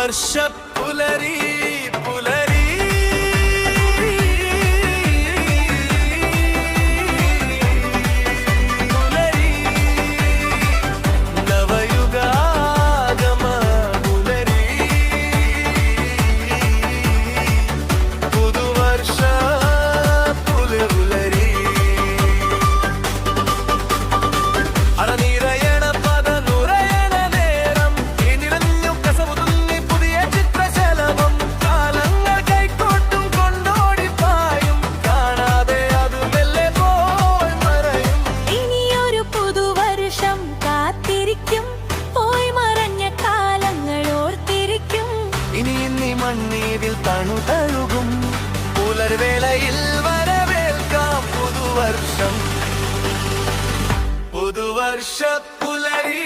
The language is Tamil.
വർഷപ്പുലരി வான்மீவில் தனு தழுகும். புலர் வேளையில் வரவேற்காம் புது வருஷம். புது வருஷ புலரி.